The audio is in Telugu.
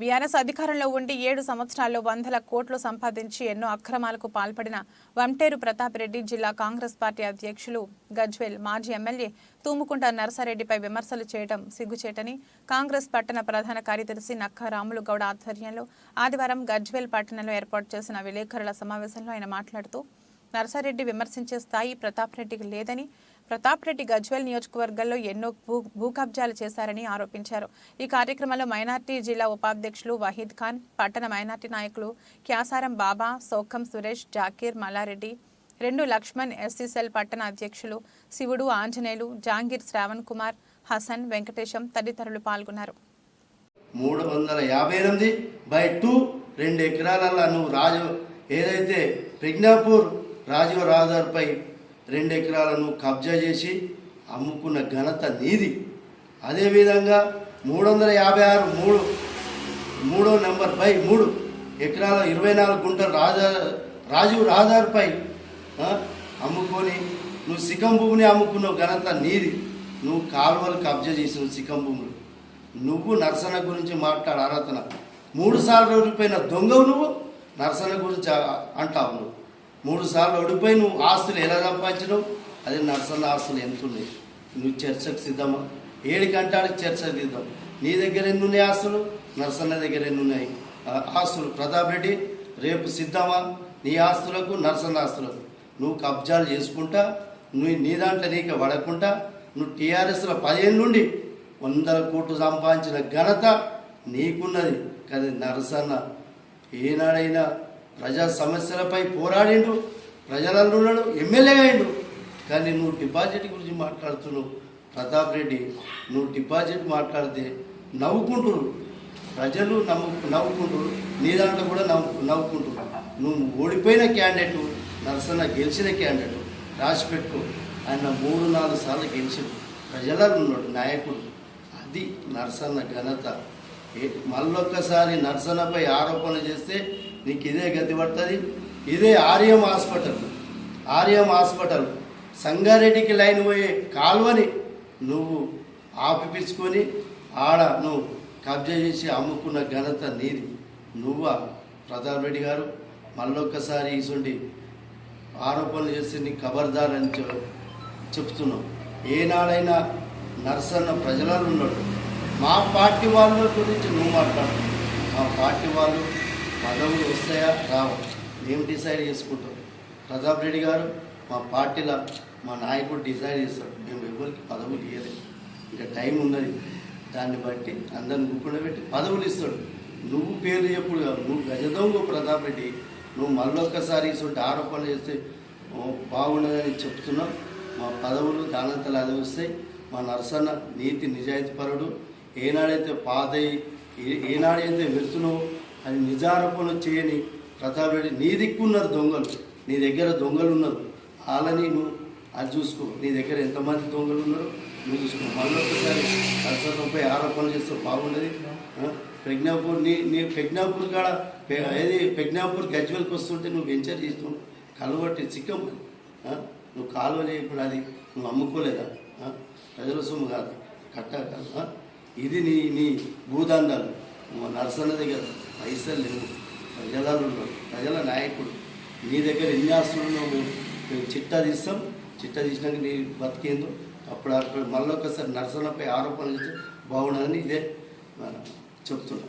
బీఆర్ఎస్ అధికారంలో ఉండి ఏడు సంవత్సరాల్లో వందల కోట్లు సంపాదించి ఎన్నో అక్రమాలకు పాల్పడిన వంటేరు ప్రతాప్ రెడ్డి జిల్లా కాంగ్రెస్ పార్టీ అధ్యక్షులు గజ్వేల్ మాజీ ఎమ్మెల్యే తూముకుంట నరసారెడ్డిపై విమర్శలు చేయడం సిగ్గుచేటని కాంగ్రెస్ పట్టణ ప్రధాన కార్యదర్శి నక్క రాములు గౌడ ఆధ్వర్యంలో ఆదివారం గజ్వేల్ పట్టణంలో ఏర్పాటు చేసిన విలేకరుల సమావేశంలో ఆయన మాట్లాడుతూ నరసారెడ్డి విమర్శించే స్థాయి ప్రతాప్ రెడ్డికి లేదని ప్రతాప్ రెడ్డి గజ్వేల్ నియోజకవర్గంలో ఎన్నో భూ భూకబ్జాలు చేశారని ఆరోపించారు. ఈ కార్యక్రమంలో మైనార్టీ జిల్లా ఉపాధ్యక్షులు వహీద్ ఖాన్ పట్టణ మైనార్టీ నాయకులు క్యాసారం బాబా సోఖం సురేష్ జాకీర్ మల్లారెడ్డి రెండు లక్ష్మణ్ ఎస్సీసెల్ పట్టణ అధ్యక్షులు శివుడు ఆంజనేయులు జాంగీర్ శ్రావణ్ కుమార్ హసన్ వెంకటేశం తదితరులు పాల్గొన్నారు. మూడు వందల యాభై ఎనిమిది బై టూ రెండు ఎకరాలలో నువ్వు రాజు ఏదైతే ప్రజ్ఞాపూర్ రాజీవ్ రహదారిపై రెండు ఎకరాలను కబ్జా చేసి అమ్ముకున్న ఘనత నీది. అదేవిధంగా మూడు వందల యాభై ఆరు మూడు మూడో నెంబర్ బై మూడు ఎకరాల ఇరవై నాలుగు గుంటలు రాజా రాజీవ్ రహదారిపై అమ్ముకొని నువ్వు సికం భూమిని అమ్ముకున్న ఘనత నీది. నువ్వు కాలువలు కబ్జా చేసిన సికం భూములు. నువ్వు నరసన గురించి మాట్లాడు ఆరాధన. మూడు సార్లు పైన దొంగవు నువ్వు నరసన గురించి అంటావు నువ్వు. మూడు సార్లు ఓడిపోయి నువ్వు ఆస్తులు ఎలా సంపాదించడం అదే నర్సల ఆస్తులు ఎంత ఉన్నాయి? నువ్వు చర్చకు సిద్ధమా? ఏడు గంటలకు చర్చకు సిద్ధం. నీ దగ్గర ఎన్ని ఉన్నాయి ఆస్తులు? నర్సన్న దగ్గర ఎన్ని ఉన్నాయి ఆ, ఆస్తులు. ప్రతాప్ రెడ్డి రేపు సిద్ధమా? నీ ఆస్తులకు నర్సన్న ఆస్తులకు. నువ్వు కబ్జాలు చేసుకుంటా నువ్వు నీ దాంట్లో నీకు పడకుండా నువ్వు టీఆర్ఎస్లో పదిహేను నుండి వందల కోట్లు సంపాదించిన ఘనత నీకున్నది. కానీ నరసన్న ఏనాడైనా ప్రజా సమస్యలపై పోరాడిండు ప్రజలలో ఉన్నాడు ఎమ్మెల్యేగా అయిండు. కానీ నువ్వు డిపాజిట్ గురించి మాట్లాడుతున్నావు. ప్రతాప్ రెడ్డి నువ్వు డిపాజిట్ మాట్లాడితే నవ్వుకుంటురు. ప్రజలు నవ్వు నవ్వుకుంటురు. నీ దాంట్లో కూడా నవ్వు నవ్వుకుంటురు. నువ్వు ఓడిపోయిన క్యాండిడేట్ నరసన్న గెలిచిన క్యాండిడేట్. రాసి పెట్టుకో. ఆయన మూడు నాలుగు సార్లు గెలిచి ప్రజలలో ఉన్నాడు నాయకుడు. అది నరసన్న ఘనత. మళ్ళొక్కసారి నర్సనపై ఆరోపణ చేస్తే నీకు ఇదే గతి పడుతుంది? ఇదే ఆర్యం హాస్పిటల్. ఆర్యం హాస్పిటల్. సంగారెడ్డికి లైన్ పోయే కాల్వని నువ్వు ఆపిపించుకొని ఆడ నువ్వు కబ్జా చేసి అమ్ముకున్న ఘనత నీది. నువ్వా ప్రతాప్ రెడ్డి గారు? మళ్ళొక్కసారి ఇసుండి ఆరోపణలు చేస్తే నీ ఖబర్దార్ అని చెప్తున్నావు ఏనాడైనా నర్సన్న ప్రజలలో ఉన్నాడు? మా పార్టీ వాళ్ళ గురించి నువ్వు మాట్లాడు. మా పార్టీ వాళ్ళు పదవులు వస్తాయా? రావు. మేము డిసైడ్ చేసుకుంటాం. ప్రతాప్ రెడ్డి గారు మా పార్టీలో మా నాయకుడు డిసైడ్ చేస్తాడు. మేము ఎవరికి పదవులు ఇవ్వలేదు ఇంకా టైం ఉన్నది. దాన్ని బట్టి అందరిని కూర్చుండబెట్టి పదవులు ఇస్తాడు. నువ్వు పేరు చెప్పుడు కాదు. నువ్వు గజదొంగ ప్రతాప్ రెడ్డి. నువ్వు మళ్ళొక్కసారి ఇటువంటి ఆరోపణలు చేస్తే బాగుండదని చెప్తున్నావు. మా పదవులు దానంతలు అది వస్తాయి. మా నరసన్న నీతి నిజాయితీ పరుడు ఏనాడైతే పాతయి ఏ- ఏనాడైతే వెళ్తున్నావో అది నిజారోపణలు చేయని ప్రతాప్ రెడ్డి నీ దిక్కున్నారు దొంగలు నీ దగ్గర దొంగలు ఉన్నారు వాళ్ళని నువ్వు అది చూసుకో. నీ దగ్గర ఎంతమంది దొంగలు ఉన్నారో నువ్వు చూసుకో. మళ్ళీ ఒకసారి నరసన్నపై ఆరోపణలు చేస్తే బాగుండేది. ప్రజ్ఞాపూర్ నీ నీ ప్రజ్ఞాపూర్ కాడ ఏది ప్రజ్ఞాపూర్ గజ్వెల్కి వస్తుంటే నువ్వు వెంచర్ చేస్తున్నావు. కలవట్టి చిక్కం నువ్వు కాలువ ఇప్పుడు అది నువ్వు అమ్ముకోలేదా? ప్రజల సొమ్ము కాదు. కట్ట కాదు. ఇది నీ నీ భూదండాలు. నువ్వు నరసన్న దగ్గర పైసలు లేవు. ప్రజలలో ప్రజల నాయకుడు. నీ దగ్గర ఎన్ని ఆస్తులు మేము మేము చిట్టా తీస్తాం. చిట్టా తీసినాక నీ బతికేందో? అప్పుడు అక్కడ మళ్ళీ ఒకసారి నర్సలపై ఆరోపణలు చేస్తే బాగుండదని ఇదే ఆ, చెప్తున్నాం.